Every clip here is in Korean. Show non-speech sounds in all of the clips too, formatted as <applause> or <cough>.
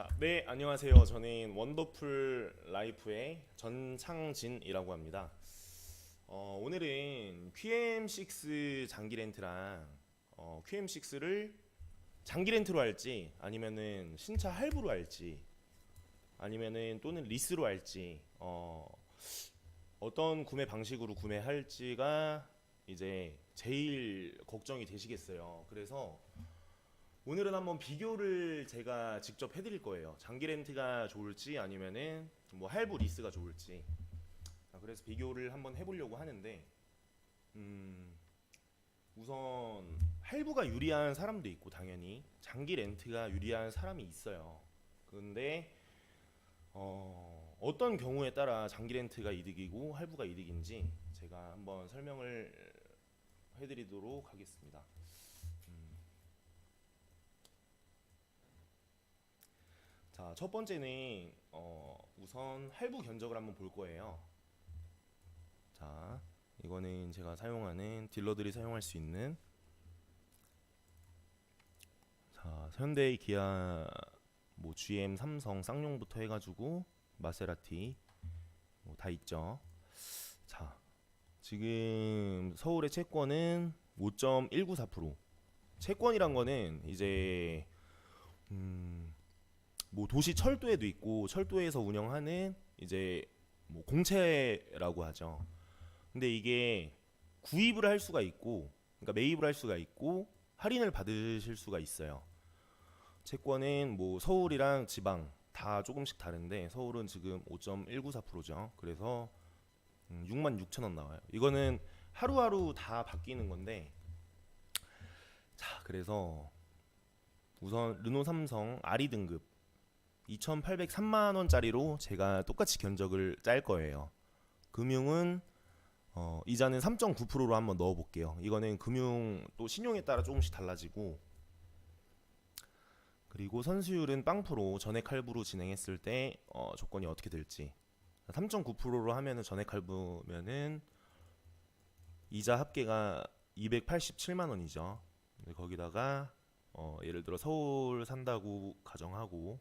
아, 네, 안녕하세요. 저는 원더풀 라이프의 전창진이라고 합니다. 어, 오늘은 QM6 장기 렌트랑 어, QM6를 장기 렌트로 할지 아니면은 신차 할부로 할지 아니면은 또는 리스로 할지 어, 어떤 구매 방식으로 구매할지가 이제 제일 걱정이 되시겠어요. 그래서 오늘은 한번 비교를 제가 직접 해드릴 거예요. 장기 렌트가 좋을지 아니면은 뭐 할부 리스가 좋을지. 아, 그래서 비교를 한번 해보려고 하는데, 음, 우선 할부가 유리한 사람도 있고 당연히 장기 렌트가 유리한 사람이 있어요. 근데 어, 어떤 경우에 따라 장기 렌트가 이득이고 할부가 이득인지 제가 한번 설명을 해드리도록 하겠습니다. 자, 첫 번째는 어, 우선 할부 견적을 한번 볼 거예요. 자, 이거는 제가 사용하는 딜러들이 사용할 수 있는 자, 현대, 기아, 뭐 GM, 삼성, 쌍용부터 해가지고 마세라티 뭐 다 있죠. 자, 지금 서울의 채권은 5.194%. 채권이란 거는 이제 음, 뭐 도시 철도에도 있고 철도에서 운영하는 이제 뭐 공채라고 하죠. 근데 이게 구입을 할 수가 있고, 그러니까 매입을 할 수가 있고 할인을 받으실 수가 있어요. 채권은 뭐 서울이랑 지방 다 조금씩 다른데 서울은 지금 5.194%죠. 그래서 음, 6만 6천 원 나와요. 이거는 하루하루 다 바뀌는 건데 자 그래서 우선 르노 삼성 아리 등급 2,803만 원짜리로 제가 똑같이 견적을 짤 거예요. 금융은 어, 이자는 3.9%로 한번 넣어 볼게요. 이거는 금융 또 신용에 따라 조금씩 달라지고 그리고 선수율은 빵프로 전액 할부로 진행했을 때 어, 조건이 어떻게 될지 3.9%로 하면은 전액 할부면은 이자 합계가 287만 원이죠. 거기다가 어, 예를 들어 서울 산다고 가정하고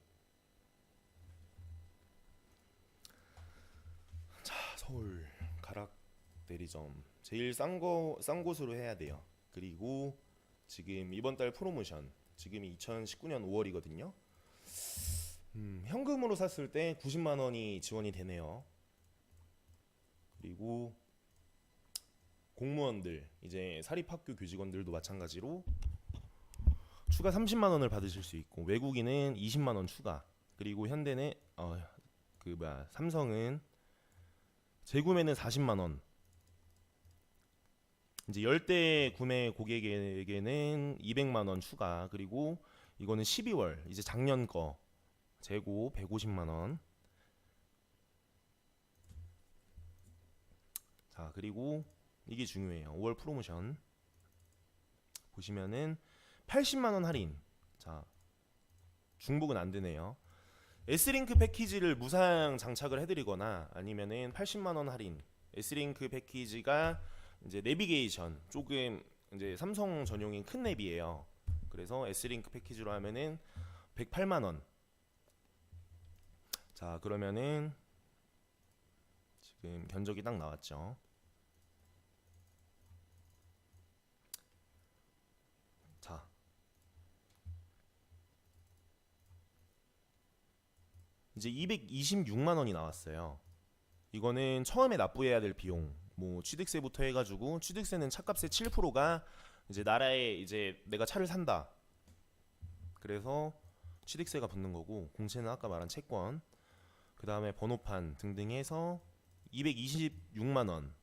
자 서울 가락 대리점 제일 싼 거 싼 곳으로 해야 돼요. 그리고 지금 이번 달 프로모션 지금이 2019년 5월이거든요. 음, 현금으로 샀을 때 90만 원이 지원이 되네요. 그리고 공무원들 이제 사립학교 교직원들도 마찬가지로 추가 30만 원을 받으실 수 있고 외국인은 20만 원 추가 그리고 현대는 어 그 뭐야 삼성은 재구매는 40만 원 이제 열대 구매 고객에게는 200만 원 추가 그리고 이거는 12월 이제 작년 거 재고 150만 원. 자, 그리고 이게 중요해요. 5월 프로모션. 보시면은 80만 원 할인. 자. 중복은 안 되네요. S링크 패키지를 무상 장착을 해 드리거나 아니면은 80만 원 할인. S링크 패키지가 이제 내비게이션 조금 이제 삼성 전용인 큰 랩이에요. 그래서 S링크 패키지로 하면은 108만 원. 자, 그러면은 지금 견적이 딱 나왔죠. 자. 이제 226만 원이 나왔어요. 이거는 처음에 납부해야 될 비용. 뭐 취득세부터 해 가지고 취득세는 차값의 7%가 이제 나라에 이제 내가 차를 산다. 그래서 취득세가 붙는 거고 공채는 아까 말한 채권 그 다음에 번호판 등등 해서 226만 원,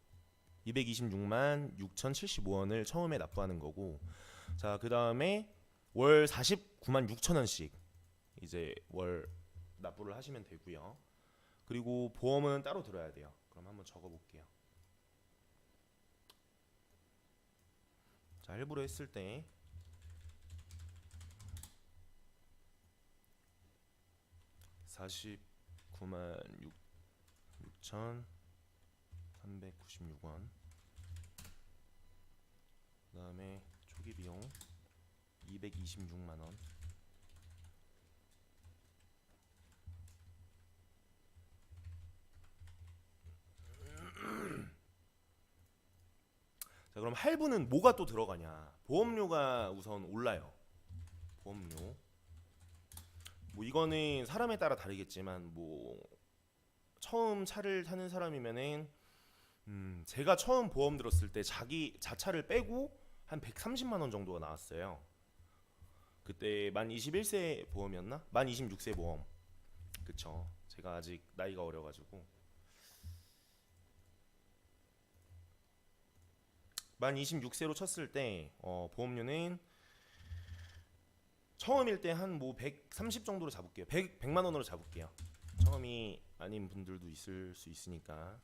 226만 6,075원을 처음에 납부하는 거고, 자 그 다음에 월 49만 6천 원씩 이제 월 납부를 하시면 되고요. 그리고 보험은 따로 들어야 돼요. 그럼 한번 적어볼게요. 자 할부로 했을 때 사십 9만 6 6천 396원 그 다음에 초기 비용 226만 원 그럼 할부는 뭐가 또 들어가냐? 보험료가 우선 올라요. 보험료. 뭐 이거는 사람에 따라 다르겠지만 뭐 처음 차를 타는 사람이면은 음 제가 처음 보험 들었을 때 자기 자차를 빼고 한 130만 원 정도가 나왔어요. 그때 만 21세 보험이었나? 만 26세 보험. 그쵸. 제가 아직 나이가 어려 가지고 만 26세로 쳤을 때 어, 보험료는 처음일 때 한 뭐 130 정도로 잡을게요. 100, 100만 원으로 잡을게요. 처음이 아닌 분들도 있을 수 있으니까.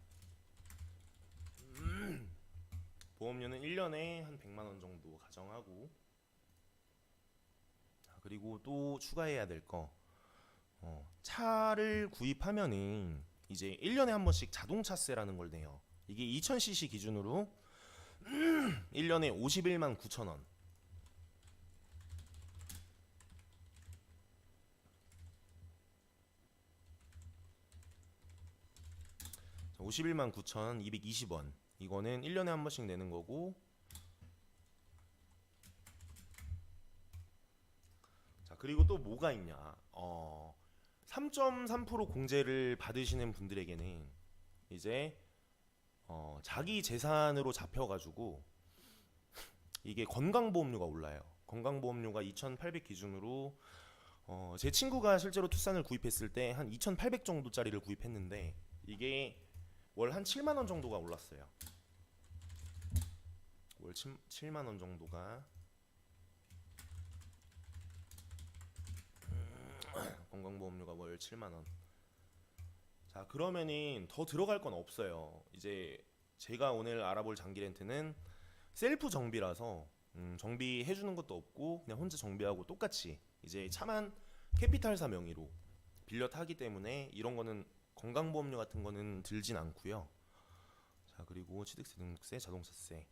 음, <clears throat> 보험료는 1년에 한 100만 원 정도 가정하고 자, 그리고 또 추가해야 될 거. 어, 차를 구입하면은 이제 1년에 한 번씩 자동차세라는 걸 내요. 이게 2000cc 기준으로 1년에 51만 9천 원. 자, 51만 9,220원. 이거는 1년에 한 번씩 내는 거고. 자, 그리고 또 뭐가 있냐? 어, 3.3% 공제를 받으시는 분들에게는 이제 어, 자기 재산으로 잡혀가지고 이게 건강보험료가 올라요. 건강보험료가 2,800 기준으로 어, 제 친구가 실제로 투싼을 구입했을 때 한 2,800 정도짜리를 구입했는데 이게 월 한 7만 원 정도가 올랐어요. 월 7, 7만 원 정도가 건강보험료가 월 7만 원. 자 그러면은 더 들어갈 건 없어요. 이제 제가 오늘 알아볼 장기 렌트는 셀프 정비라서 음, 정비해 주는 것도 없고 그냥 혼자 정비하고 똑같이 이제 차만 캐피탈사 명의로 빌려 타기 때문에 이런 거는 건강보험료 같은 거는 들진 않고요. 자 그리고 취득세, 등록세, 자동차세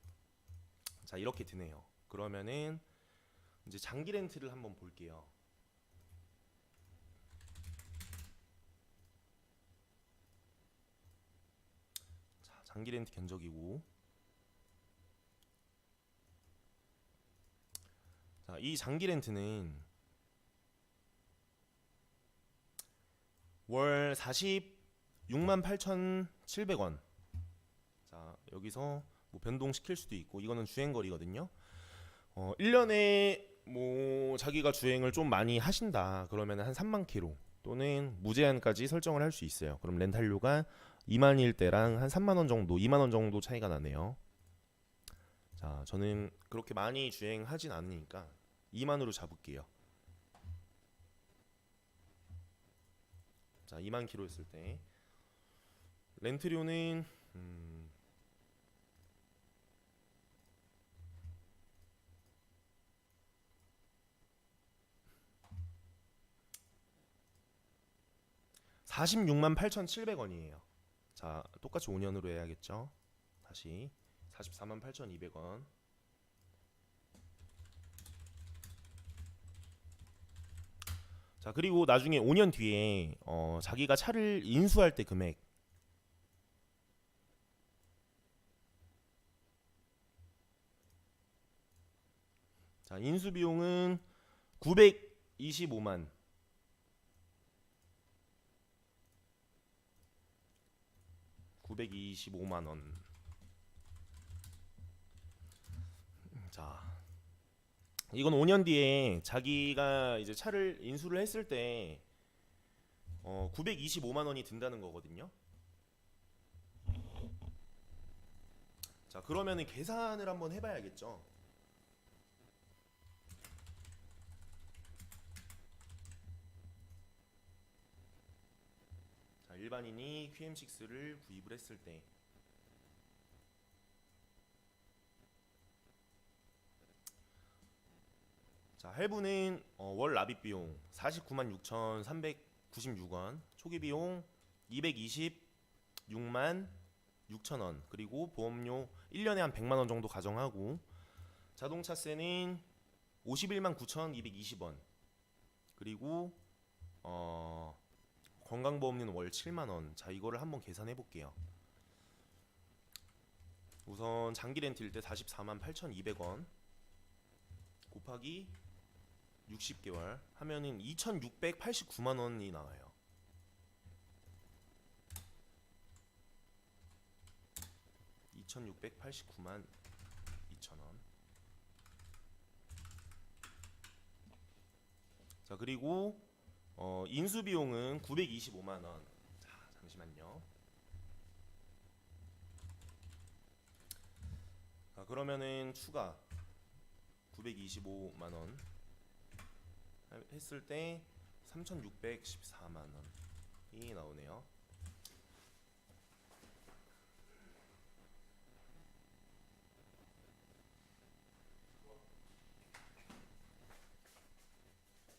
자 이렇게 드네요. 그러면은 이제 장기 렌트를 한번 볼게요. 자, 장기 렌트 견적이고 자, 이 장기 렌트는 월 46만 8,700원. 자, 여기서 뭐 변동시킬 수도 있고 이거는 주행 거리거든요. 어, 1년에 뭐 자기가 주행을 좀 많이 하신다. 그러면 한 3만 킬로 또는 무제한까지 설정을 할 수 있어요. 그럼 렌탈료가 2만일 때랑 한 3만 원 정도, 2만 원 정도 차이가 나네요. 자, 저는 그렇게 많이 주행하진 않으니까 2만으로 잡을게요. 자, 2만 킬로 했을 때 렌트료는 음, (46만 8,700원이에요) 자 똑같이 5년으로 해야겠죠? 다시 (44만 8,200원) 자 그리고 나중에 5년 뒤에 어, 자기가 차를 인수할 때 금액. 자 인수 비용은 925만 925만 원. 자, 이건 5년 뒤에 자기가 이제 차를 인수를 했을 때 어, 925만 원이 든다는 거거든요. 자, 그러면은 계산을 한번 해 봐야겠죠. 일반인이 QM6를 구입을 했을 때 자, 할부는 어, 월 납입 비용 49만 6,396원, 초기 비용 226만 6천 원, 그리고 보험료 1년에 한 100만 원 정도 가정하고 자동차세는 51만 9,220원. 그리고 어 건강보험료는 월 7만 원. 자, 이거를 한번 계산해 볼게요. 우선 장기 렌트일 때 44만 8,200원 곱하기 60개월 하면은 2,689만 원이 나와요. (2,689만 2천 원). 자 그리고 어, 인수 비용은 925만 원. 자 잠시만요. 자 그러면은 추가 925만 원 했을 때 3,614만 원이 나오네요.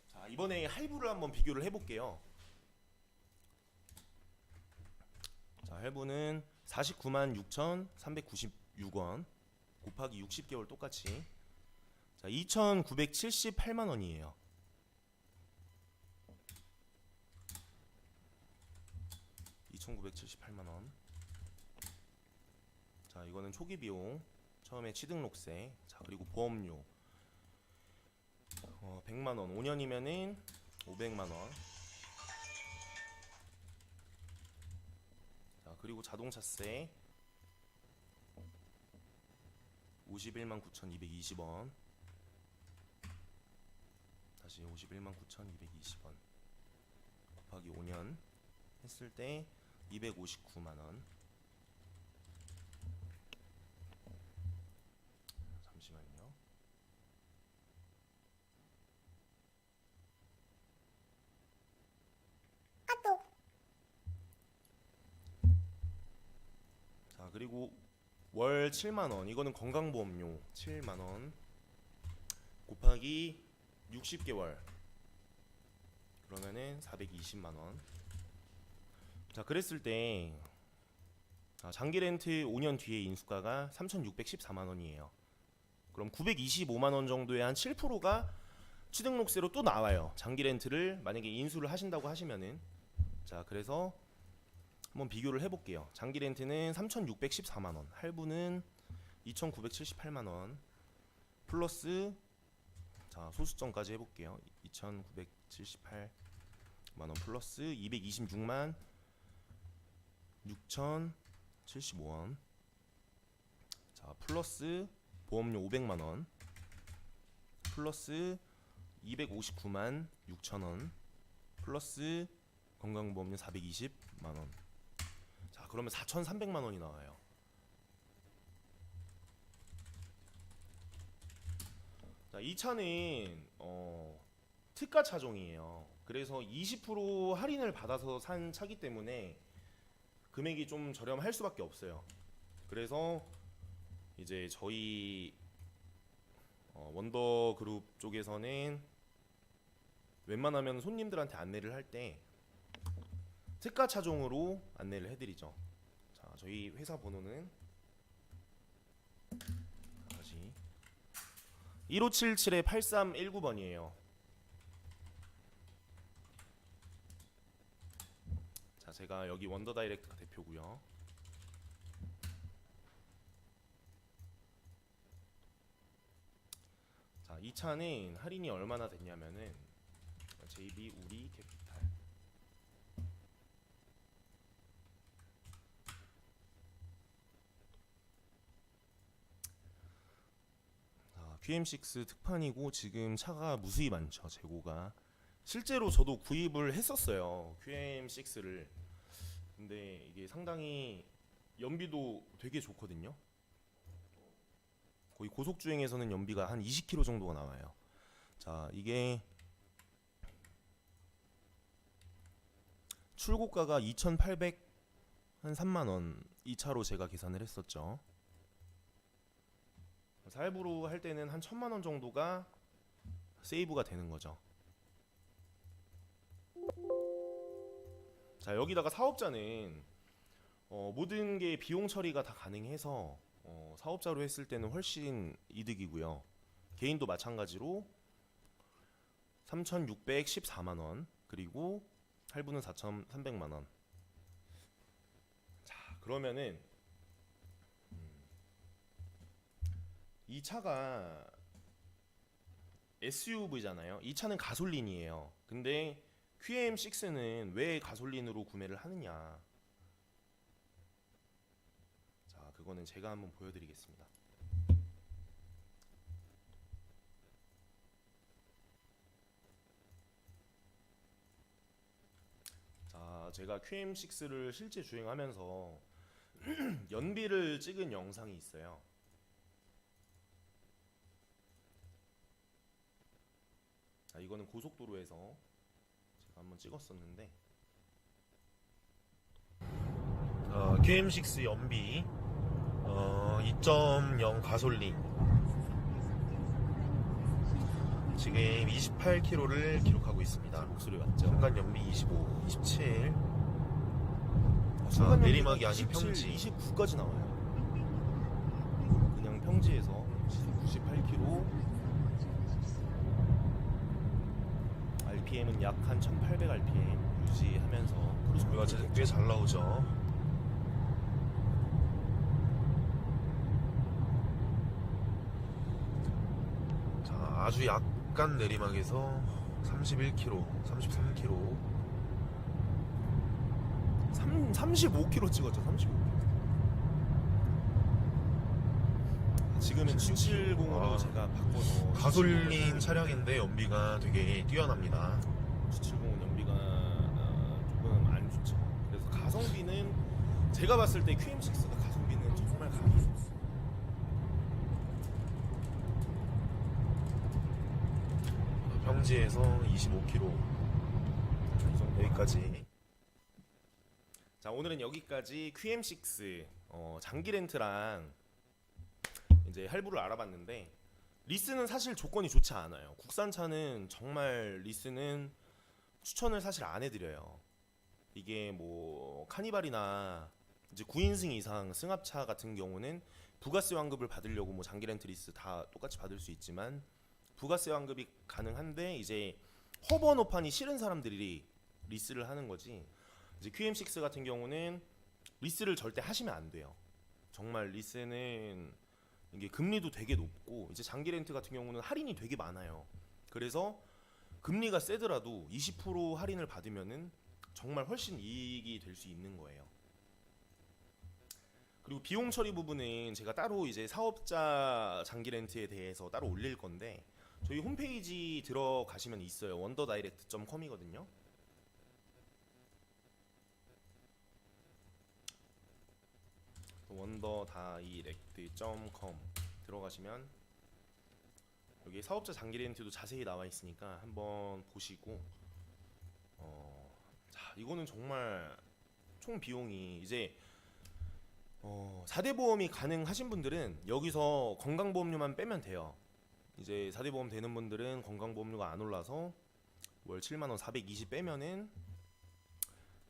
자 이번에 할부를 한번 비교를 해볼게요. 자 할부는 49만 6,396원 곱하기 60개월 똑같이 자 2,978만 원이에요. (2,978만 원). 자 이거는 초기 비용 처음에 취등록세 자 그리고 보험료 어, 100만 원 5년이면은 500만 원. 자 그리고 자동차세 51만 9,220원. 다시 51만 9,220원. 곱하기 5년 했을 때 259만 원. 잠시만요. 자 그리고 월 7만 원 이거는 건강보험료 7만 원 곱하기 60개월 그러면은 420만 원. 자 그랬을 때 아, 장기 렌트 5년 뒤에 인수가가 3,614만 원이에요. 그럼 925만 원 정도의 한 7%가 취등록세로 또 나와요. 장기 렌트를 만약에 인수를 하신다고 하시면은 자 그래서 한번 비교를 해볼게요. 장기 렌트는 3,614만 원, 할부는 2,978만 원, 플러스 자 소수점까지 해볼게요. 2,978만 원 플러스 226만 6,075원. 자 플러스 보험료 500만 원, 플러스 259만 6천 원, 플러스 건강보험료 420만 원. 자 그러면 4,300만 원이 나와요. 자, 이 차는 어, 특가 차종이에요. 그래서 20% 할인을 받아서 산 차기 때문에 금액이 좀 저렴할 수밖에 없어요. 그래서 이제 저희 어, 원더 그룹 쪽에서는 웬만하면 손님들한테 안내를 할 때 특가 차종으로 안내를 해드리죠. 자, 저희 회사 번호는 다시 1577-8319번이에요. 자, 제가 여기 원더 다이렉트 대표고요. 자, 이 차는 할인이 얼마나 됐냐면은 JB 우리 캡 BM6 특판이고 지금 차가 무수히 많죠 재고가. 실제로 저도 구입을 했었어요 QM6를. 근데 이게 상당히 연비도 되게 좋거든요. 거의 고속주행에서는 연비가 한 20km 정도가 나와요. 자 이게 출고가가 2,800 한 3만 원 이 차로 제가 계산을 했었죠. 할부로 할 때는 한 천만 원 정도가 세이브가 되는 거죠. 자 여기다가 사업자는 어, 모든 게 비용 처리가 다 가능해서 어, 사업자로 했을 때는 훨씬 이득이고요. 개인도 마찬가지로 3,614만 원 그리고 할부는 4,300만 원. 자 그러면은 이 차가 SUV잖아요. 이 차는 가솔린이에요. 근데 QM6는 왜 가솔린으로 구매를 하느냐? 자, 그거는 제가 한번 보여드리겠습니다. 자, 제가 QM6를 실제 주행하면서 <clears throat> 연비를 찍은 영상이 있어요. 자, 이거는 고속도로에서 제가 한번 찍었었는데 어, QM6 연비 어, 2.0 가솔린 지금 28km를 기록하고 있습니다. 목소리 맞죠? 순간 연비 25, 27 순간 내리막이 아닌 평지. 29까지 나와요. 그냥 평지에서 시속 98km RPM은 약 한 1800 RPM 유지하면서 크루즈 우리가 컨트롤 꽤 잘 나오죠. 자, 아주 약간 내리막에서 31km, 33km. 3, 35km 찍었죠 35km 지금은 970으로 아, 제가 바꿔서 가솔린 차량인데 연비가 되게 뛰어납니다. 970 연비가 어, 조금 안 좋죠. 그래서 가성비는 제가 봤을 때 QM6가 가성비는 정말 강해요 평지에서 25km 이 정도 여기까지. 자 오늘은 여기까지 QM6 어, 장기 렌트랑 이제 할부를 알아봤는데 리스는 사실 조건이 좋지 않아요. 국산차는 정말 리스는 추천을 사실 안 해드려요. 이게 뭐 카니발이나 이제 9인승 이상 승합차 같은 경우는 부가세 환급을 받으려고 뭐 장기 렌트 리스 다 똑같이 받을 수 있지만 부가세 환급이 가능한데 이제 허번호판이 싫은 사람들이 리스를 하는 거지. 이제 QM6 같은 경우는 리스를 절대 하시면 안 돼요. 정말 리스는 이게 금리도 되게 높고 이제 장기 렌트 같은 경우는 할인이 되게 많아요. 그래서 금리가 세더라도 20% 할인을 받으면은 정말 훨씬 이익이 될 수 있는 거예요. 그리고 비용 처리 부분은 제가 따로 이제 사업자 장기 렌트에 대해서 따로 올릴 건데 저희 홈페이지 들어가시면 있어요. 원더다이렉트.com이거든요. 원더다이렉트.com 들어가시면 여기 사업자 장기 렌트도 자세히 나와 있으니까 한번 보시고 어, 자 이거는 정말 총 비용이 이제 어, 4대 보험이 가능하신 분들은 여기서 건강보험료만 빼면 돼요. 이제 4대 보험 되는 분들은 건강보험료가 안 올라서 월 7만 원 420 빼면은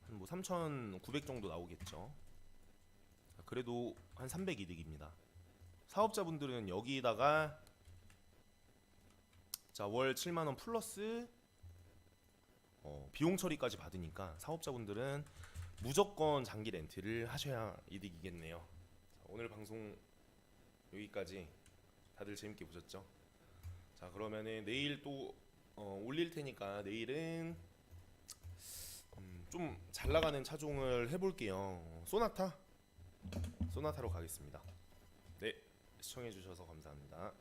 한 뭐 3,900 정도 나오겠죠. 그래도 한 300 이득입니다. 사업자분들은 여기다가 자 월 7만 원 플러스 어, 비용 처리까지 받으니까 사업자분들은 무조건 장기 렌트를 하셔야 이득이겠네요. 자, 오늘 방송 여기까지 다들 재밌게 보셨죠? 자 그러면은 내일 또 어, 올릴 테니까 내일은 음, 좀잘 나가는 차종을 해볼게요. 소나타 소나타로 가겠습니다. 네 시청해 주셔서 감사합니다.